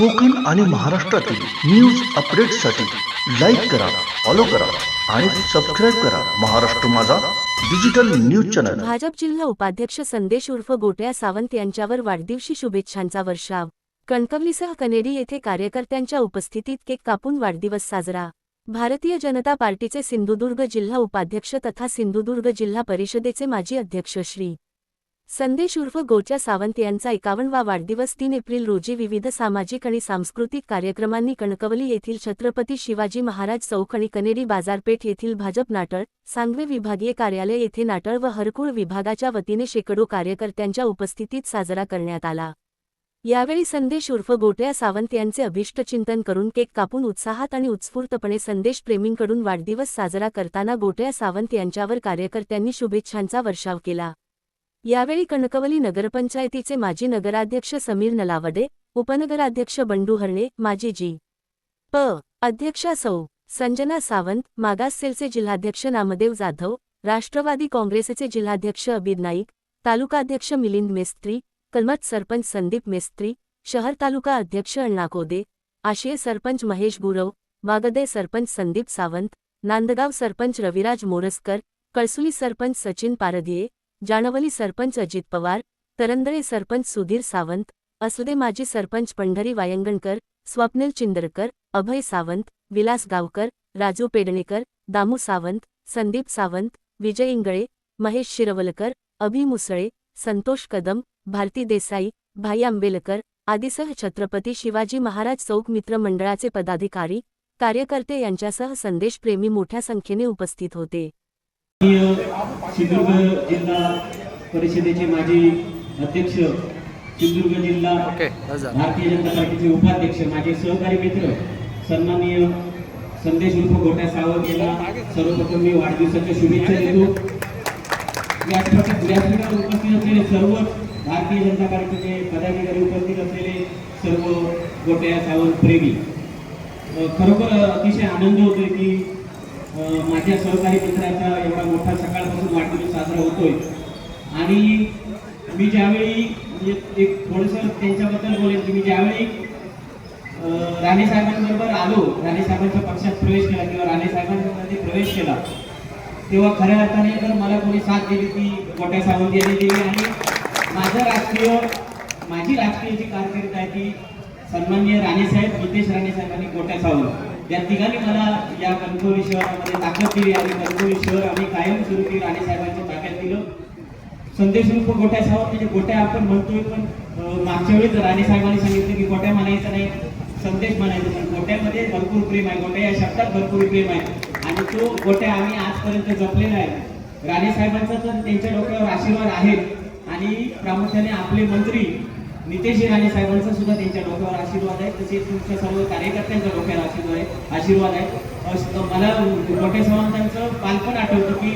कोकण आणि महाराष्ट्रातील न्यूज अपडेटसाठी लाईक करा फॉलो करा आणि सबस्क्राईब करा महाराष्ट्र माझा डिजिटल न्यूज चॅनल भाजप जिल्हा उपाध्यक्ष संदेश उर्फ गोट्या सावंत यांच्यावर वाढदिवशी शुभेच्छांचा वर्षाव. कणकवलीसह कनेरी येथे कार्यकर्त्यांच्या उपस्थितीत केक कापून वाढदिवस साजरा. भारतीय जनता पार्टीचे सिंधुदुर्ग जिल्हा उपाध्यक्ष तथा सिंधुदुर्ग जिल्हा परिषदेचे माजी अध्यक्ष श्री. संदेश उर्फ गोच्या सावंत यांचा एकावन्नवा वाढदिवस तीन एप्रिल रोजी विविध सामाजिक आणि सांस्कृतिक कार्यक्रमांनी कणकवली येथील छत्रपती शिवाजी महाराज चौक आणि कनेरी बाजारपेठ येथील भाजप नाटळ सांगवे विभागीय कार्यालय येथे नाटळ व हरकुळ विभागाच्या वतीने शेकडो कार्यकर्त्यांच्या उपस्थितीत साजरा करण्यात आला. यावेळी संदेश उर्फ गोट्या सावंत यांचे अभिष्टचिंतन करून केक कापून उत्साहात आणि उत्स्फूर्तपणे संदेश प्रेमींकडून वाढदिवस साजरा करताना गोट्या सावंत यांच्यावर कार्यकर्त्यांनी शुभेच्छांचा वर्षाव केला. यावेळी कणकवली नगरपंचायतीचे माजी नगराध्यक्ष समीर नलावडे उपनगराध्यक्ष बंडू हरणे माजी जी. प. अध्यक्षा सौ. संजना सावंत मागास सेलचे जिल्हाध्यक्ष नामदेव जाधव राष्ट्रवादी काँग्रेसचे जिल्हाध्यक्ष अबिद नाईक तालुकाध्यक्ष मिलिंद मेस्त्री कलमत सरपंच संदीप मेस्त्री शहर तालुका अध्यक्ष अण्णा कोदे आशिय सरपंच महेश गुरव वागदे सरपंच संदीप सावंत नांदगाव सरपंच रविराज मोरसकर कळसुली सरपंच सचिन पारधिये जाणवली सरपंच अजित पवार तरंदळे सरपंच सुधीर सावंत असुदे माजी सरपंच पंढरी वायंगणकर स्वप्नील चिंदरकर अभय सावंत विलास गावकर राजू पेडणेकर दामू सावंत संदीप सावंत विजय इंगळे महेश शिरवलकर अभि मुसळे संतोष कदम भारती देसाई भाई आंबेलकर आदीसह छत्रपती शिवाजी महाराज चौक मित्र मंडळाचे पदाधिकारी कार्यकर्ते यांच्यासह संदेशप्रेमी मोठ्या संख्येने उपस्थित होते. सिंधुदुर्ग जिल्हा परिषदेचे माजी अध्यक्ष सिंधुदुर्ग जिल्हा भारतीय जनता पार्टीचे उपाध्यक्ष माझे सहकारी मित्र सन्माननीय संदेश उर्फ गोट्या सावंत यांना सर्वप्रथम मी वाढदिवसाच्या शुभेच्छा देतो. व्यासपीठात उपस्थित असलेले सर्व भारतीय जनता पार्टीचे पदाधिकारी उपस्थित असलेले सर्व गोट्या सावंत प्रेमी. खरोखर अतिशय आनंद होतोय की माझ्या सहकारी मित्राचा एवढा मोठा सकाळपासून वाढदिवस साजरा होतोय. आणि मी ज्यावेळी म्हणजे एक थोडंसं त्यांच्याबद्दल बोलेन की मी ज्यावेळी राणे साहेबांबरोबर आलो राणे साहेबांच्या पक्षात प्रवेश केला किंवा राणे साहेबांमध्ये प्रवेश केला तेव्हा खऱ्या अर्थाने तर मला कोणी साथ दिली ती गोट्या सावंत यांनी दिली आणि माझं राजकीय माझी राजकीय जी कारकीर्द आहे ती सन्माननीय राणेसाहेब नितेश राणे साहेबांनी गोट्या सावंत या तिघांनी मला या कणकवली शहरामध्ये ताकद दिली आणि कणकवली शहर आम्ही कायम सुरू केलं राणे साहेबांच्या ताकद दिलं संदेश रूप गोट्या साहेब म्हणजे गोट्या आपण म्हणतोय पण मागच्या वेळेस राणे साहेबांनी सांगितलं की गोट्या म्हणायचं नाही संदेश म्हणायचं पण गोट्यामध्ये भरपूर प्रेम आहे गोट्या या शब्दात भरपूर प्रेम आहे. आणि तो गोट्या आम्ही आजपर्यंत जपलेला आहे. राणे साहेबांचा तर त्यांच्या डोक्यावर आशीर्वाद आहे. आणि प्रामुख्याने आपले मंत्री नितेश राणे साहेबांचा सुद्धा त्यांच्या डोक्यावर आशीर्वाद आहे. तसेच तुमच्या सर्व कार्यकर्त्यांच्या डोक्यावर आशीर्वाद आहे. आशीर्वाद आहे. मला मोठ्या सावंतांचं बालपण आठवतं की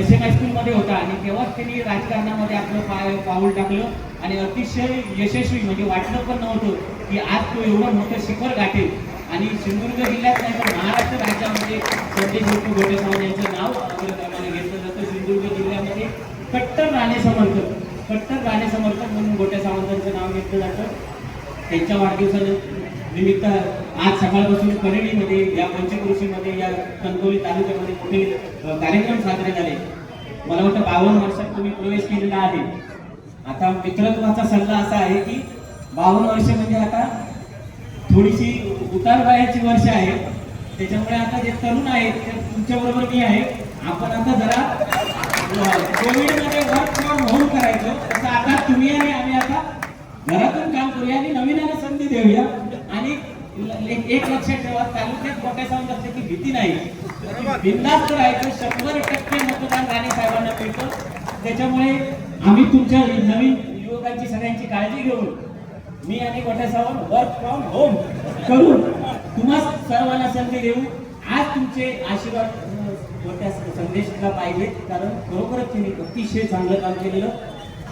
एस एम हायस्कूलमध्ये होता आणि तेव्हाच त्यांनी राजकारणामध्ये आपलं पाय पाऊल टाकलं आणि अतिशय यशस्वी म्हणजे वाटलं पण नव्हतं की आज तो एवढं मोठं शिखर गाठेल. आणि सिंधुदुर्ग जिल्ह्यात नाही तर महाराष्ट्र राज्यामध्ये संदेश विष्णू गोटे सावंत यांचं नाव अग्रक्रमाने घेतलं जातं. सिंधुदुर्ग जिल्ह्यामध्ये कट्टर राणे समर्थक. कट्टर राणे समर्थक म्हणून गोट्या सावंतांचं नाव घेतलं जातं. त्यांच्या वाढदिवसानिमित्त आज सकाळपासून कनेडीमध्ये या पंचकृषीमध्ये या कणकवली तालुक्यामध्ये मोठे कार्यक्रम साजरे झाले. मला वाटतं बावन्न वर्षात तुम्ही प्रवेश केलेला आहे. आता मित्रत्वाचा सल्ला असा आहे की बावन्न वर्ष म्हणजे आता थोडीशी उतार वयाची वर्ष आहे त्याच्यामुळे आता जे तरुण आहेत ते तुमच्याबरोबर मी आहे. आपण आता जरा कोविडमध्ये वर्क फ्रॉम होम करायचं. तसं आता तुम्ही आणि आम्ही आता घरातून काम करूया आणि नवीनाने संधी देऊया. आणि एक लक्षात ठेवा तालुक्यात मोठ्या सावंत असल्याची भीती नाही. बिंदास्त राहायचं शंभर टक्के मतदान राणे साहेबांना मिळतं. त्याच्यामुळे आम्ही तुमच्या नवीन युवकांची सगळ्यांची काळजी घेऊन मी आणि मोठ्या सावंत वर्क फ्रॉम होम करून तुम्हा सर्वांना संधी देऊ. आज तुमचे आशीर्वाद अं, मोठ्या पाहिजे कारण खरोखरच त्यांनी अतिशय चांगलं काम केलेलं.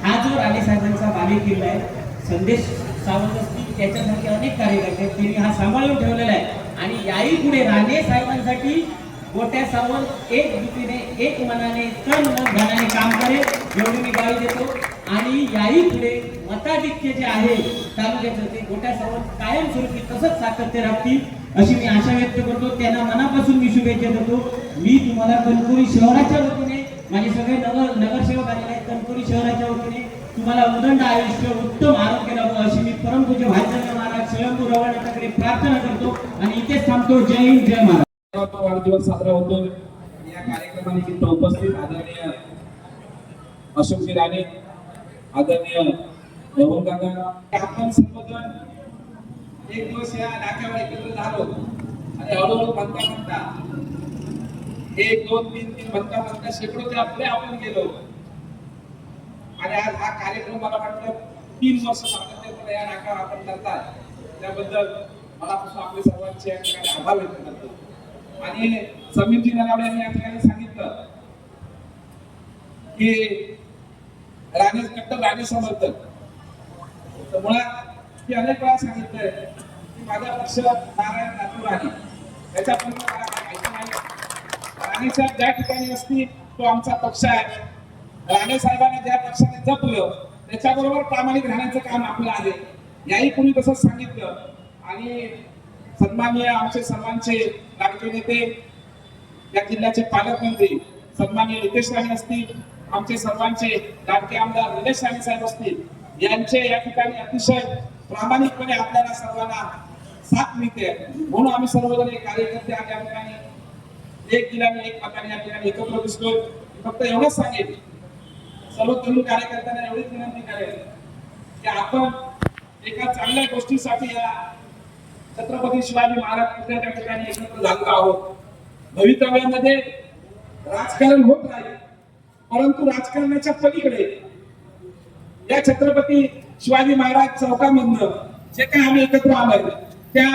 हा जो राणे साहेबांचा बाले किल्ला आहे संदेश सावंत असतील त्याच्यासारखे अनेक कार्यकर्ते आहेत. त्यांनी हा सांभाळून ठेवलेला आहे. आणि याही पुढे राणे साहेबांसाठी गोट्या सावंत एक दुतीने एक मनाने तन मन धनाने काम करेल एवढी मी गावी देतो. आणि याही पुढे मताधिक्य जे आहे तालुक्याचं ते गोट्या सावंत कायमस्वरूपी तसंच सातत्य राखतील. अशी मी आशा व्यक्त करतो. त्यांना मनापासून मी शुभेच्छा देतो. मी तुम्हाला कणकोरी शहराच्या वतीने माझे सगळे नगर नगरसेवक आलेले आहेत कणकोरी शहराच्या वतीने तुम्हाला उदंड आयुष्य उत्तम आरोग्य लाभो अशी मी परमपूज्य भाजप महाराज स्वयंभू रवानाकडे प्रार्थना करतो आणि इथेच थांबतो. जय हिंद जय महाराज वाढदिवस साजरा होतो या कार्यक्रमानिमित्त उपस्थित आदरणीय अशोकजी राणे आदरणीय रघुन काका आपण सर्वजण एक दिवस या नाक्यावर एकत्र झालो. आणि हळूहळू म्हणता म्हणता एक दोन तीन तीन म्हणता म्हणता शेकडो ते आपले आपण गेलो. आणि आज हा कार्यक्रम मला वाटतं तीन वर्ष सातत्याने या नाक्यावर आपण करतात. त्याबद्दल मनापासून आपले सर्वांचे या ठिकाणी आभार व्यक्त करतो. आणि समीरजी नरावडे यांनी या ठिकाणी सांगितलं की राणे कट्टर राणे समर्थक. तर मुळात मी अनेक वेळा सांगितलंय की माझा पक्ष नारायण राठोड आहे त्याच्यापर्यंत मला काही माहिती नाही. राणे साहेब ज्या ठिकाणी असतील तो आमचा पक्ष आहे. राणे साहेबांनी ज्या पक्षाने जपलं त्याच्याबरोबर प्रामाणिक राहण्याचं काम आपलं आहे. याही कोणी तसंच सांगितलं. आणि सन्माननीय आमचे सर्वांचे लाडके नेते या जिल्ह्याचे पालकमंत्री सन्माननीय नितेश राणे असतील आमचे सर्वांचे लाडके आमदार निलेश राणे साहेब असतील यांचे या ठिकाणी अतिशय प्रामाणिकपणे आपल्याला सर्वांना साथ मिळते. म्हणून आम्ही सर्वजण एक कार्यकर्ते आज या ठिकाणी एक दिलाने एक प्रकारे या ठिकाणी एकत्र दिसलो फक्त एवढंच सांगेल सर्व तरुण कार्यकर्त्यांना एवढीच विनंती करेल की आपण एका चांगल्या गोष्टीसाठी या छत्रपती शिवाजी महाराज पुतळ्याच्या ठिकाणी एकत्र झालो आहोत. भवितव्यामध्ये राजकारण होत राहील परंतु राजकारणाच्या पलीकडे या छत्रपती शिवाजी महाराज चौकामधनं जे काही आम्ही एकत्र आलोय त्या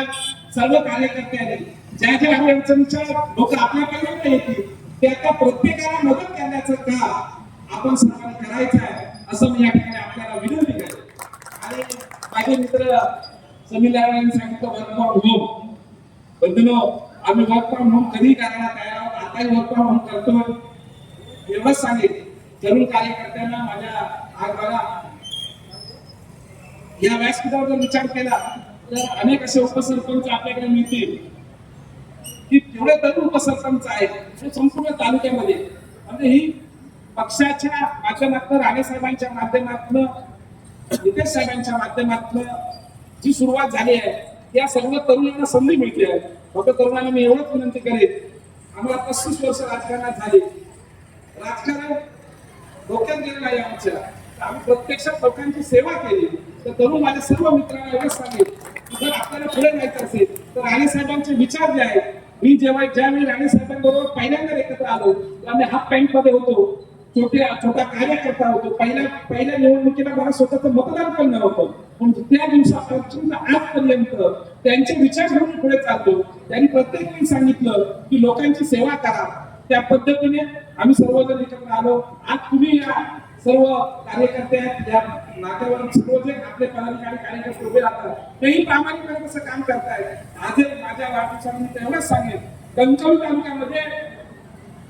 सर्व कार्यकर्त्यांनी ज्या ज्या अडचणीच्या लोक आपल्यापर्यंत येतील त्या त्या प्रत्येकाला मदत करण्याचं काम आपण सर्वांनी करायचं आहे असं मी या ठिकाणी आपल्याला विनंती करेन आणि माझे मित्र समीर नारायण यांनी सांगितलं वर्क फ्रॉम होम बंधनो आम्ही वर्क फ्रॉम होम कधी करायला तयार आहोत आताही वर्क फ्रॉम होम करतो एवढंच सांगेल तरुण कार्यकर्त्यांना माझ्या आज बघा या व्यासपीठावर जर विचार केला तर अनेक असे उपसरपंच आपल्याकडे मिळतील. की तेवढे तरुण उपसरपंच आहेत संपूर्ण तालुक्यामध्ये. म्हणजे ही पक्षाच्या माध्यमातून राणे साहेबांच्या माध्यमातून नितेश साहेबांच्या माध्यमातून जी सुरुवात झाली आहे या सर्व तरुणांना संधी मिळते आहे. फक्त तरुणांना मी एवढंच विनंती करेन आम्हाला पस्तीस वर्ष राजकारणात झाली. राजकारण डोक्यात गेलेलं आहे आमच्या. आम्ही प्रत्यक्षात लोकांची सेवा केली. तर तरुण माझ्या सर्व मित्रांना एवढंच सांगेल की जर आपल्याला पुढे जायचं असेल तर राणे साहेबांचे विचार जे आहेत मी जेव्हा ज्यावेळी राणे साहेबांबरोबर पहिल्यांदा एकत्र आलो तर आम्ही हाफ पॅन्टमध्ये होतो. छोट्या छोटा कार्यकर्ता होतो. पहिल्या पहिल्या निवडणुकीला मला स्वतःचं मतदान पण नव्हतं. पण त्या दिवसापासून आजपर्यंत त्यांचे विचार घेऊन पुढे चालतो त्यांनी प्रत्येक वेळी सांगितलं की लोकांची सेवा करा. त्या पद्धतीने आम्ही सर्वजण एकत्र आलो. आज तुम्ही या सर्व कार्यकर्ते या नात्यावर सर्व जे आपले पदाधिकारी कार्यकर्ते उभे राहतात. तेही प्रामाणिकपणे कसं काम करतायत. आज एक माझ्या वाढदिवसानिमित्त एवढंच सांगेन. कणकवली तालुक्यामध्ये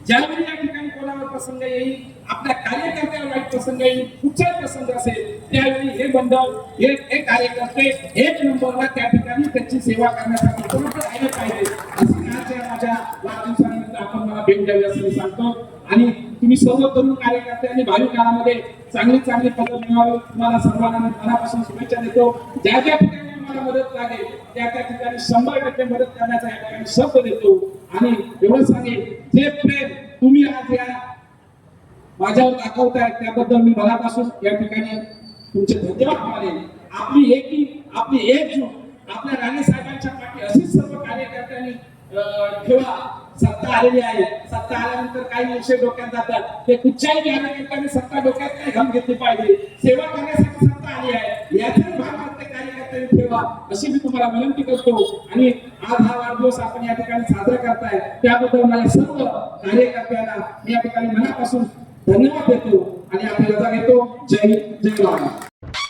ज्यावेळी या ठिकाणी कोणावर प्रसंग येईल आपल्या कार्यकर्त्यावर वाईट प्रसंग येईल कुठचाही प्रसंग असेल त्यावेळी हे मंडळ हे हे कार्यकर्ते एक नंबरला त्या ठिकाणी त्यांची सेवा करण्यासाठी उपलब्ध राहिले पाहिजे. असं माझ्या वाढदिवसानिमित्त आपण मला भेट द्यावी असं मी सांगतो. आणि तुम्ही सर्व तरुण कार्यकर्ते आणि भावी काळामध्ये चांगली चांगली पदं मिळावे तुम्हाला सर्वांना मनापासून शुभेच्छा देतो. ज्या ज्या ठिकाणी मला मदत लागेल त्या त्या ठिकाणी शंभर टक्के मदत करण्याचा या ठिकाणी शब्द देतो. आणि एवढं सांगेल जे प्रेम तुम्ही आज या माझ्यावर दाखवताय त्याबद्दल मी मनापासून या ठिकाणी तुमचे धन्यवाद मानेल आपली एकी आपली एकजूट आपल्या राणे साहेबांच्या पाठी अशीच सर्व कार्यकर्त्यांनी अं, ठेवा सत्ता आलेली आहे. सत्ता आल्यानंतर काही विषय डोक्यात जातात. ते कुठच्याही कार्यकर्त्यांनी सत्ता डोक्यात नाही घाम घेतली पाहिजे. सेवा करण्यासाठी सत्ता आली आहे. याचा भाग प्रत्येक कार्यकर्त्यांनी ठेवा. अशी मी तुम्हाला विनंती करतो. आणि आज हा वाढदिवस आपण या ठिकाणी साजरा करताय. त्याबद्दल मला सर्व कार्यकर्त्यांना मी या ठिकाणी मनापासून धन्यवाद देतो. आणि आपल्याला घेतो जय जय महाराष्ट्र.